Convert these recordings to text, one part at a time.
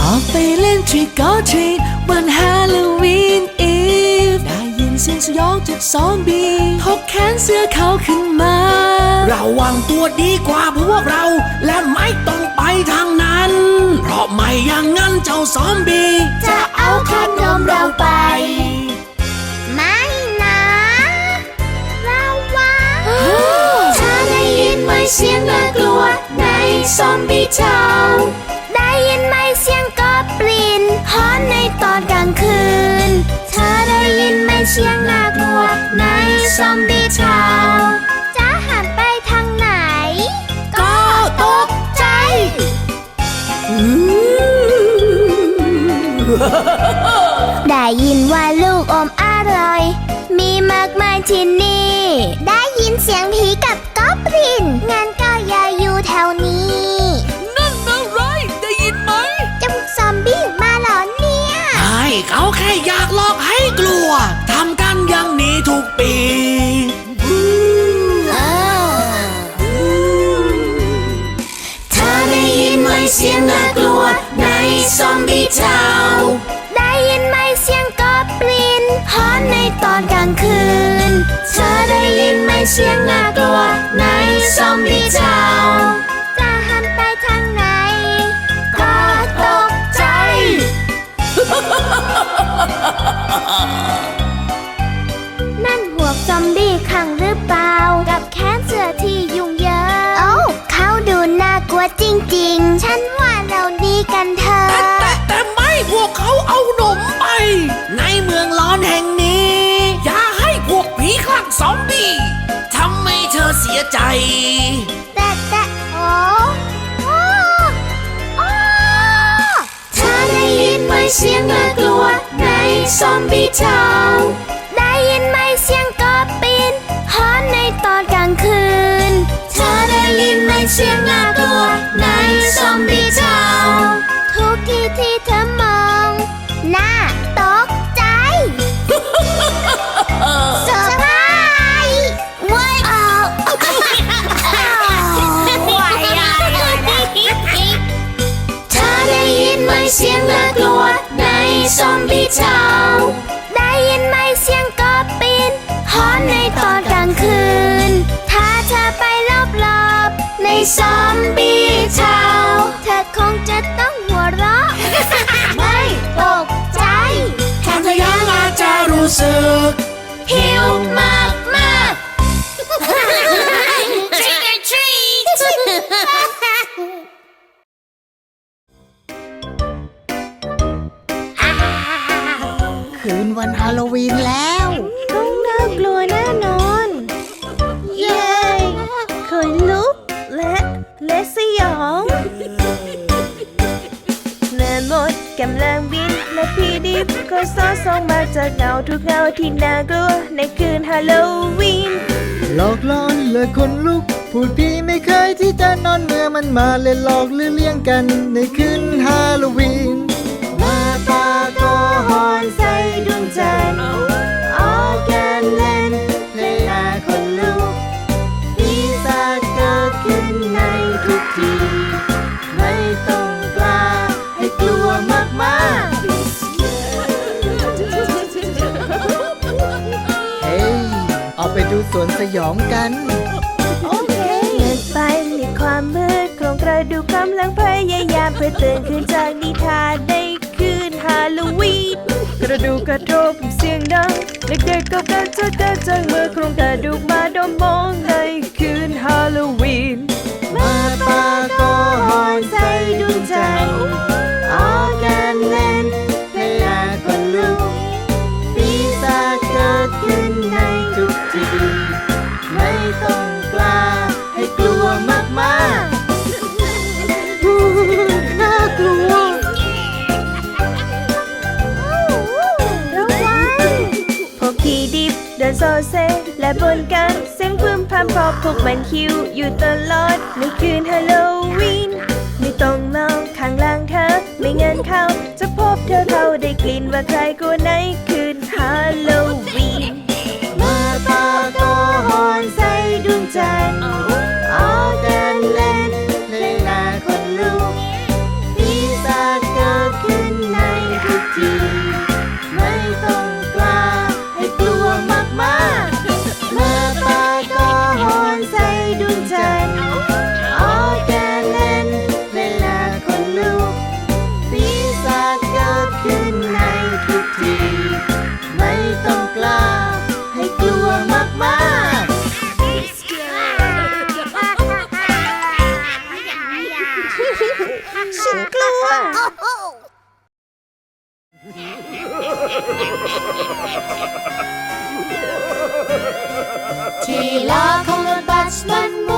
ออกไปเล่นทริกก็ทรีตวันฮาโลวีนอีฟได้ยินเสียงสยองจากซอมบี้พกแขนเสื้อเขาขึ้นมาระวังตัวดีกว่าพวกเรา และไม่ต้องไปทางนั้น เพราะไม่อย่างนั้นเจ้าซอมบี้จะเอาขนมเราไป ซอมบี้เจ้าได้ยินไหมเสียงกอบลินฮอนในตอนกลางคืนถ้าได้ยินไหมเสียงน่ากลัวในซอมบี้เจ้าจะหันไปทางไหน ก็ตกใจได้ยินว่าลูกอมอร่อย มีมากมายที่นี่ เจ้า ได้ยินไหมเสียงกอบลินฮอนในตอนกลางคืน เธอได้ยินไหมเสียงน่ากลัวในซอมบี้เจ้า จะหันไปทางไหน ก็ตกใจ นั่นหัวกซอมบี้ขังหรือเปล่า กับแค้นเสือที่ยุ่งเยอะโอ้าเขาดูน่ากลัวจริง ๆ ฉันว่า ซอมบี้ทำให้เธอเสียใจ แต่แต่โอ้โอ้โอ้ถ้าได้ยินไหมเสียงน่ากลัวในซอมบี้เจ้าได้ยินไหมเสียงกอบปินฮอนในตอนกลางคืน เธอได้ยินไหมเสียงน่ากลัวในซอมบี้เจ้าทุกที่ที่ ซอมบี้เจ้าได้ยินไหมเสียงกอบปินฮอนในตอนกลางคืน ถ้าเธอไปรอบๆในซอมบี้เจ้าเธอคงจะต้องหัวเราะ ไม่ตกใจแค่เธอยังอาจจะรู้สึกหิวมากม วันฮาโลวีนแล้ว ต้องน่ากลัวแน่นอน เย้ขนลุกและและสยองแม่มดกำลังบินและพี่ดิบก็ซอส่องมาจากเงาทุกเงาที่น่ากลัวในคืนฮาโลวีนหลอกล่อนและคนลุก พูดพี่ไม่เคยที่จะนอนเมื่อมันมาเล่นหลอกหรือเลี้ยงกันในคืนฮาโลวีนหน้าตา ก็หอนใส่ดวงจันทร์ออกแกนเล่นเพลงหน้าคนลุกปีศาจเกิดขึ้นในทุกที ไม่ต้องกล้าให้กลัวมากๆเฮ้ยออกไปดูสวนสยองกัน โอเคเดินไปในความมืดโครงกระดูกกำลังพยายามเพื่อตื่นขึ้นจากนิทานในคืนฮาโลวีนกระดูกกระโทบเสียงดัง เด็กๆก็กันจะกระจังเมื่อโครงกระดูกมาดมมองในคืนฮาโลวีนมาตาก็หอนใส่ดวงจันทร์ออกกันเล่นให้ยาคนลุกปีศาจเกิดขึ้นในทุกทีไม่ต้องกล้าให้กลัวมากๆ เซ และบนกันเสียงพึมพำเพราะพวกมันคิวอยู่ตลอดในคืนฮาโลวีนไม่ต้องมองข้างล่างเธอไม่เงินเขาจะพบเธอเขาได้กลิ่นว่าใครกูในคืนฮาโลวีนมาตาโกหอนใส่ดวงใจ ทีละของรถบัสมัน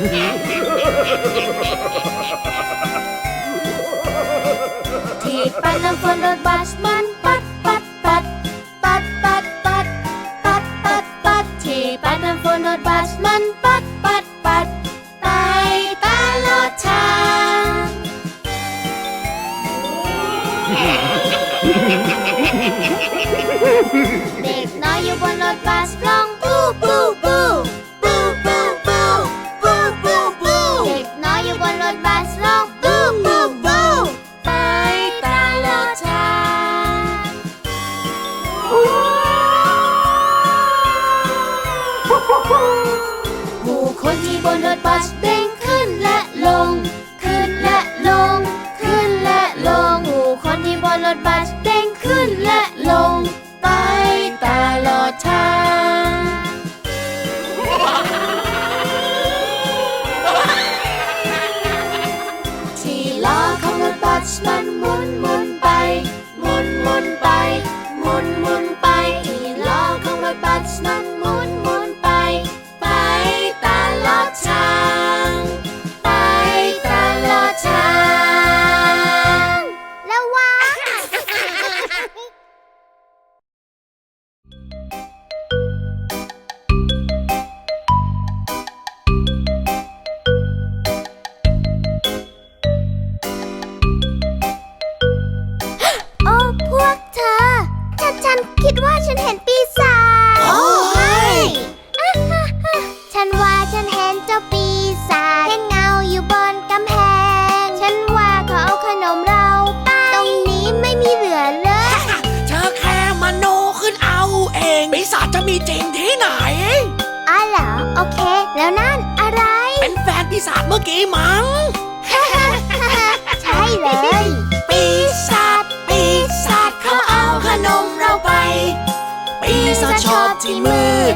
He pan and follow าจเมื่อกี้มั้ง ใช่เลย ปีศาจปีศาจเขาเอาขนมเราไป ปีศาจชอบที่มืด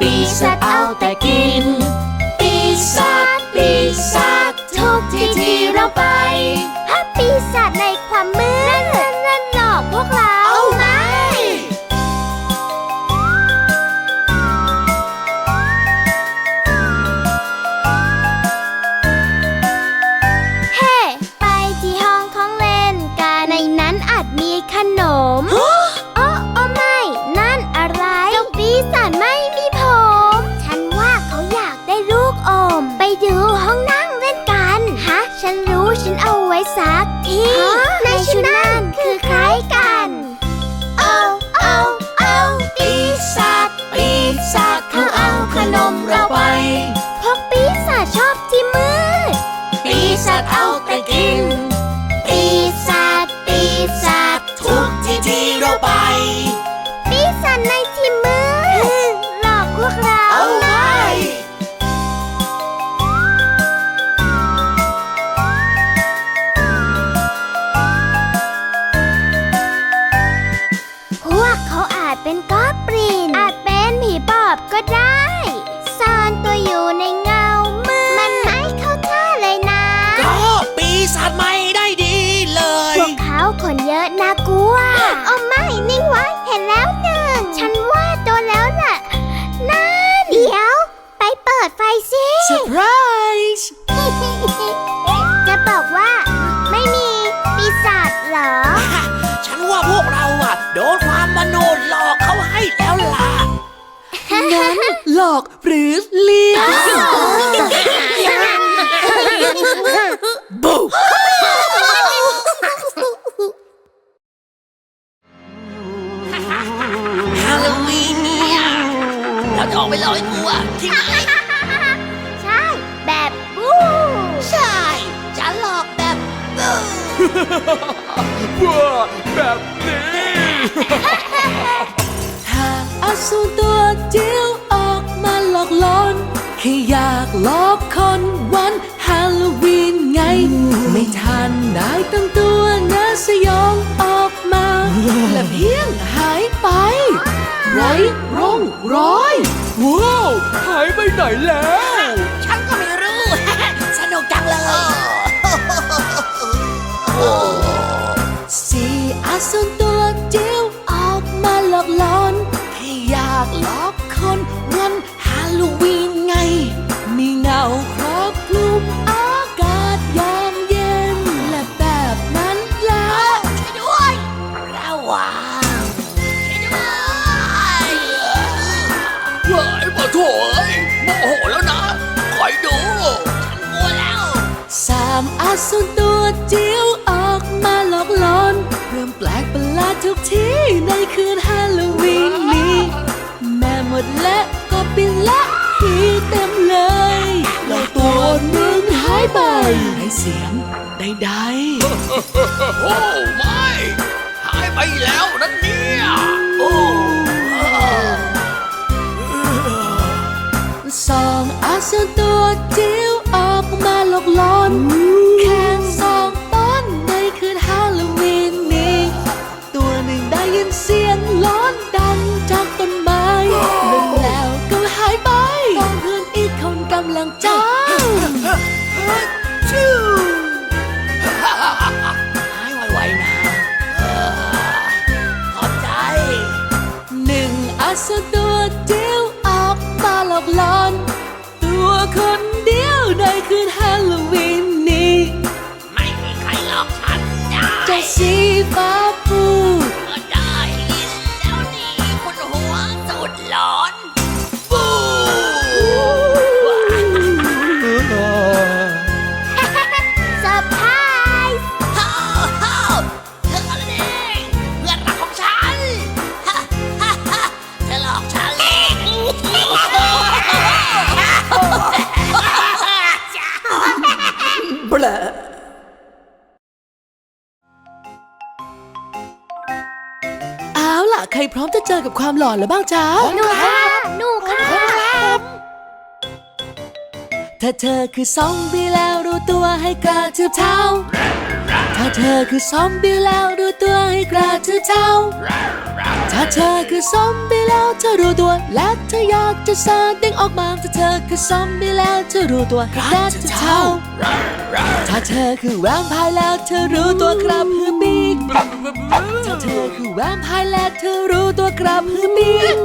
ปีศาจเอาแต่กิน ปีศาจปีศาจทุกที่ที่เราไป ดไม่ได้ดีเลย พวกเขาขนเยอะน่ากลัวโอ้ไม่นิ่งไว้เห็นแล้วหนึ่ง ฉันว่าโดนแล้วล่ะ นั่น เดี๋ยว ไปเปิดไฟสิ Surprise จะบอกว่าไม่มีปีศาจหรอ ฉันว่าพวกเราอะโดนความมโนหลอกเขาให้แล้วล่ะ นั้นหลอกหรือเลี้ยงบู เลยกูอะที่ไหนใช่ แบบบู๊ใช่ฉันหลอกแบบบู๊ว้าแบบนี้ถ้าอสูรตัวเดียวออกมาหลอกหลอนแค่อยากหลอกคนวันฮาโลวีนไง ไม่ทันได้ตั้งตัวนะสยองออกมาและเพียงหายไป ไรร่องรอยว้าวหายไปไหนแล้ว ฉันก็ไม่รู้ สนุกจังเลย สี่อาสูรตัวเดียวออกมาหลอกหลอนแค่อยากหลอกามอาสูรตัวเดียวออกมาหลอกหลอน เริ่มแปลกประหลาดทุกที่ในคืนฮาโลวีนนี้ แม่หมดและก็ปินและผีเต็มเลยแล้วตัวหนึ่งหายไปในเสียงใดโอ้ไม่หายไปแล้วนั่นเนี่ยโอ้ๆสองอาสูรตัวเดียวออกมาหลอกหลอน หายไวๆนะเออขอบใจ หนึ่งอาสาตัวเดียวออกมาหลอกหลอน ตัวคนเดียวในคืนฮาโลวีนนี้ ไม่มีใครหลอกฉันได้เจะสีฟ้า อมจะเจอกับความหลอนแล้วบ้างจ๊ะหนูค่ะหนูค่ะถ้าเธอคือซอมบี้แล้วรู้ตัวให้กระทืบเท้า ถ้าเธอคือซอมบี้แล้วรู้ตัวให้กระทืบเท้า ถ้าเธอคือซอมบี้แล้วเธอรู้ตัว และเธออยากจะแสดงออกมาถ้าเธอคือซอมบี้แล้วเธอรู้ตัวกระทืบเท้าถ้าเธอคือแวมไพร์แล้วเธอรู้ตัวครับฮือปีกถ้าเธอคือแวมไพร์แล้วเธอรู้ตัวครับฮือปีก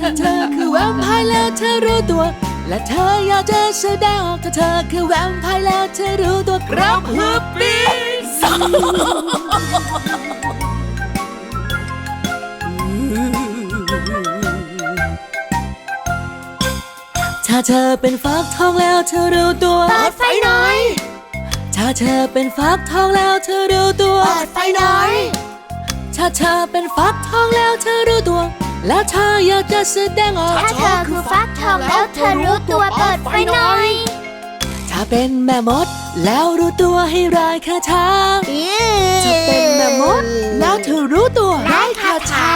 ถ้าเธอคือแวมไพร์แล้วเธอรู้ตัว และเธออยากจะแสดงออกถ้าเธอคือแวมไพร์แล้วเธอรู้ตัวครับฮือปีก เธอเป็นฟักทองแล้วเธอรู้ตัวเปิดไฟหน่อย ถ้าเธอเป็นฟักทองแล้วเธอรู้ตัว เปิดไฟหน่อย ถ้าเธอเป็นฟักทองแล้วเธอรู้ตัว แล้วเธออยากจะแสดงออก ถ้าเธอคือฟักทองแล้วเธอรู้ตัวเปิดไฟหน่อย ถ้าเป็นแม่มดแล้วรู้ตัวให้รายคาถาถ้าเป็นแม่มดแล้วเธอรู้ตัวได้คาถา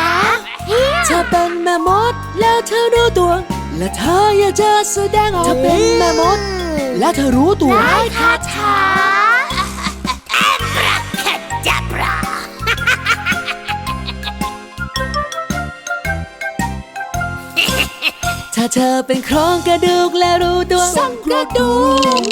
เฮียถ้าเป็นแม่มดแล้วเธอรู้ตัว และเธออยากจะแสดงออกถ้าเป็นแม่มด แล้วเธอรู้ตัวได้คาถาจับราถ้าเธอเป็นโครงกระดูกและรู้ตัวสั่นกระดูก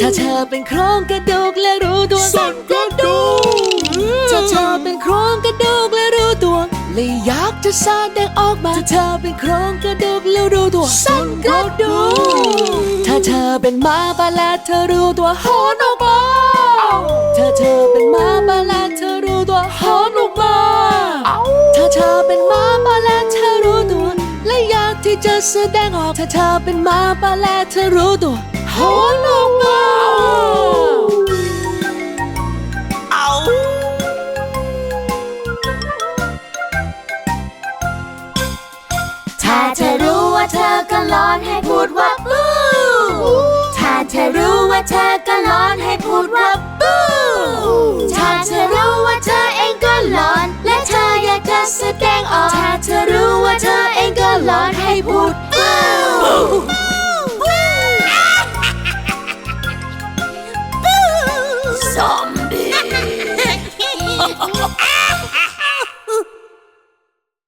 ถ้าเธอเป็นโครงกระดูกและรู้ตัวสั่นกระดูกถ้าเธอเป็นโครงกระดูกและรู้ตัวและอยากจะแสดงออกมาถ้าเธอเป็นโครงกระดูกและรู้ตัวสั่นกระดูกถ้าเธอเป็นหมาป่าและเธอรู้ตัวหอนออกมาถ้าเธอเป็นหมาป่าและเธอรู้ตัวหอนออกมาถ้าเธอเป็นหมาป่าและเธอรู้ตัว และอยากที่จะแสดงออก ถ้าเธอเป็นหมาป่าและเธอรู้ตัวหอนออกมาเอา ถ้าเธอรู้ว่าเธอก็ร้อนให้พูดว่าปูถ้าเธอรู้ว่าเธอก็ร้อนให้พูดว่าปูถ้าเธอรู้ว่าเธอเองก็ร้อน และเธออยากจะแสดงออก ถ้าเธอรู้ว่าเธอเองก็ร้อนให้พูดปู